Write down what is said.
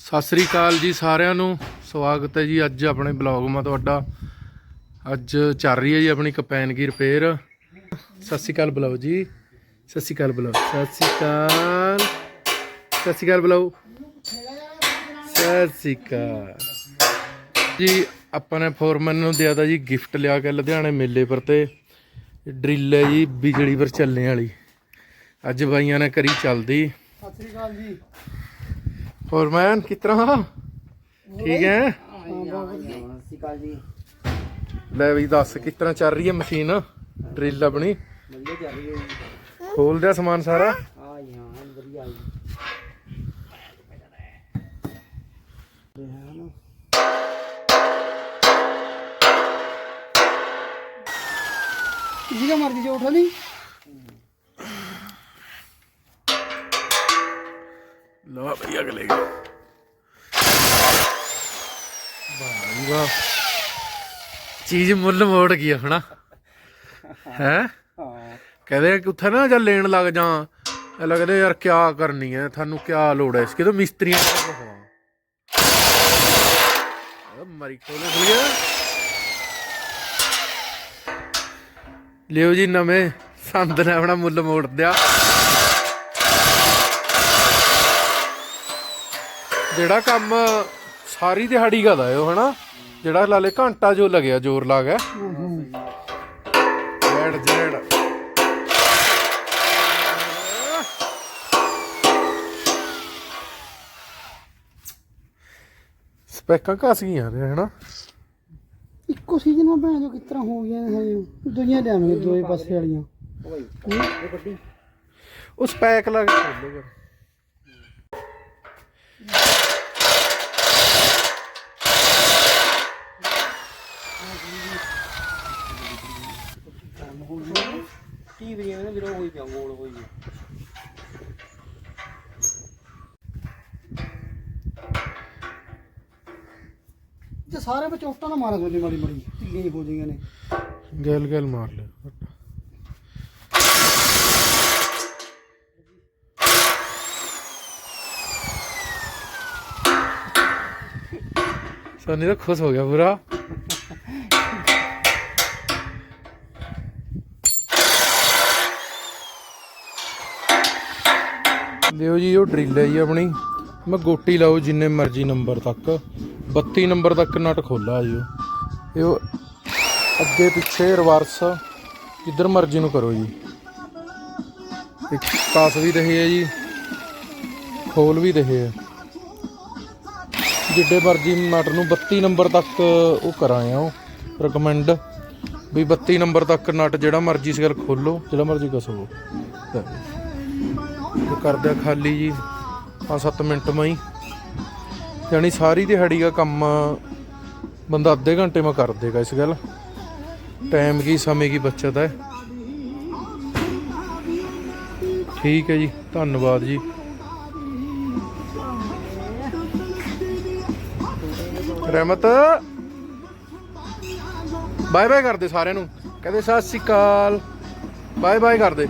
ਸਤਿ ਸ੍ਰੀ ਅਕਾਲ ਜੀ ਸਾਰਿਆਂ ਨੂੰ। ਸਵਾਗਤ ਹੈ ਜੀ ਅੱਜ ਆਪਣੇ ਬਲੌਗ ਮਾ ਤੁਹਾਡਾ। ਅੱਜ ਚੱਲ ਰਹੀ ਹੈ ਜੀ ਆਪਣੀ ਕਪੈਨ ਕੀ ਰਿਪੇਅਰ। ਸਤਿ ਸ੍ਰੀ ਅਕਾਲ ਬੁਲਾਓ ਜੀ। ਸਤਿ ਸ੍ਰੀ ਅਕਾਲ ਬੁਲਾਓ ਸਤਿ ਸ੍ਰੀ ਅਕਾਲ। ਸਤਿ ਸ੍ਰੀ ਅਕਾਲ ਬੁਲਾਓ ਸਤਿ ਸ੍ਰੀ ਅਕਾਲ। ਜੀ, ਆਪਾਂ ਨੇ ਫੋਰਮੈਨ ਨੂੰ ਦਿਆ ਜੀ ਗਿਫਟ ਲਿਆ ਕੇ ਲੁਧਿਆਣੇ ਮੇਲੇ ਪਰ ਤੇ। ਡਰਿੱਲ ਹੈ ਜੀ ਬਿਜਲੀ ਪਰ ਚੱਲਣੇ ਵਾਲੀ। ਅੱਜ ਬਾਈਆਂ ਨੇ ਕਰੀ ਚੱਲਦੀ। ਸਤਿ ਸ੍ਰੀ ਅਕਾਲ ਜੀ। ਫੋਰਮੈਨ ਕਿਸ ਤਰ੍ਹਾਂ? ਠੀਕ ਹੈ? ਸਤਿ ਜੀ ਲੈ ਵੀ ਦੱਸ, ਕਿਸ ਤਰ੍ਹਾਂ ਚੱਲ ਰਹੀ ਹੈ ਮਸ਼ੀਨ? ਡਰਿਲ ਆਪਣੀ। ਵਧੀਆ ਚੱਲ ਰਹੀ ਹੈ ਖੋਲ ਦਿਆ ਸਮਾਨ ਸਾਰਾ? ਹਾਂ ਜੀ ਹਾਂ ਵਧੀਆ ਜੀ ਜਿਹਦਾ ਮਰਜ਼ੀ ਜੋ ਉਠਾ ਲਈ ਲਵਾ ਬਈ ਅਗਲੇ ਜੀ ਵਾਹ ਚੀਜ਼ ਮੁੱਲ ਮੋੜ ਗਈ ਆਪਣਾ ਹੈ? ਕਹਦੇ ਕਿ ਉੱਥੇ ਨਾ ਜਾਂ ਲੈਣ ਲੱਗ ਜਾ ਇਹ ਲੱਗਦੇ ਯਾਰ ਕਿਆ ਕਰਨੀ ਹੈ ਤੁਹਾਨੂੰ ਕਿਆ ਲੋੜ ਹੈ ਇਸ ਕਿਤੇ ਮਿਸਤਰੀਆਂ ਦਾ ਬਖਵਾ ਮਰੀ ਕੋਲੇ ਖੁੱਲ। ਗਿਆ ਲਿਓ ਜੀ ਨਵੇਂ ਸੰਦ ਨੇ ਆਪਣਾ ਮੁੱਲ ਮੋੜ ਦਿਆ ਜਿਹੜਾ ਕੰਮ ਸਾਰੀ ਦਿਹਾੜੀ ਕਰਦਾ ਹੈ ਉਹ ਹਨਾ? ਜਿਹੜਾ ਲਾਲੇ ਘੰਟਾ ਜੋ ਲੱਗਿਆ ਜ਼ੋਰ ਲਾ ਗਿਆ ਜੜ ਜੜ ਸਪੈਕਾਂ ਘਸ ਗਈਆਂ ਨੇ ਹਨਾ? ਇੱਕੋ ਸੀਜ਼ਨ ਮਾ ਭੈਣ ਜੋ ਕਿਸ ਤਰ੍ਹਾਂ ਹੋ ਗਈਆਂ ਨੇ ਹਜੇ? ਦੁਨੀਆ ਲਿਆਵਾਂਗੇ ਦੋਏ ਪਾਸੇ ਵਾਲੀਆਂ। ਵੱਡੀ। ਉਹ ਸਪੈਕ ਲਾ ਕੇ ਖੋਲੋ ਫਿਰ ਕੀ ਵੀ ਇਹਨਾਂ ਵੀਰੋ ਹੋਈ ਪਿਆ ਗੋਲ ਹੋਈ ਤੇ ਸਾਰੇ ਵਿੱਚ ਉੱਟਾਂ ਨਾ ਮਾਰਾ ਕੋਈ ਮਾੜੀ ਮਾੜੀ ਢਿੱਲੀਆਂ ਹੀ ਹੋ ਜਾਈਆਂ ਨੇ। ਗੈਲ ਗੈਲ ਮਾਰ ਲੈ ਸੋਨੀ ਤਾਂ ਖੁਸ਼ ਹੋ ਗਿਆ ਪੂਰਾ। ਲਿਓ ਜੀ, ਉਹ ਡਰਿੱਲ ਹੈ ਜੀ ਆਪਣੀ। ਮੈਂ ਗੋਟੀ ਲਾਓ ਜਿੰਨੇ ਮਰਜ਼ੀ ਨੰਬਰ ਤੱਕ। 32 ਨੰਬਰ ਤੱਕ ਨਟ ਖੋਲਾ ਜੀ ਉਹ। ਇਹ ਅੱਗੇ ਪਿੱਛੇ ਰਿਵਰਸ ਜਿੱਧਰ ਮਰਜ਼ੀ ਨੂੰ ਕਰੋ ਜੀ। ਇੱਕ ਕਾਸ ਵੀ ਰਹੇ ਹੈ ਜੀ। ਖੋਲ ਵੀ ਰਹੇ ਹੈ। ਜਿੱਡੇ ਮਰਜ਼ੀ ਨਟ ਨੂੰ 32 ਨੰਬਰ ਤੱਕ ਉਹ ਕਰਾਏ ਉਹ। ਰეკਮੈਂਡ ਵੀ 32 ਨੰਬਰ ਤੱਕ ਨਟ ਜਿਹੜਾ ਮਰਜ਼ੀ ਸਿਰ ਖੋਲੋ, ਜਿਹੜਾ ਮਰਜ਼ੀ ਕਸੋ। ਇਹ ਖਾਲੀ ਜੀ। 5-7 ਮਿੰਟ ਮਾਈ ਯਾਨੀ ਸਾਰੀ ਦਿਹਾੜੀ ਦਾ ਕੰਮ ਬੰਦਾ ਅੱਧੇ ਘੰਟੇ ਮੈਂ ਕਰ ਦੇਗਾ ਇਸ ਗੱਲ। ਟਾਈਮ ਕੀ, ਸਮੇਂ ਕੀ ਬਚਤ ਹੈ। ਠੀਕ ਹੈ ਜੀ, ਧੰਨਵਾਦ ਜੀ। ਰਹਿਮਤ। ਬਾਏ ਬਾਏ ਕਰਦੇ ਸਾਰਿਆਂ ਨੂੰ। ਕਹਿੰਦੇ ਸਤਿ ਸ਼੍ਰੀ ਅਕਾਲ। ਬਾਏ ਬਾਏ ਕਰਦੇ।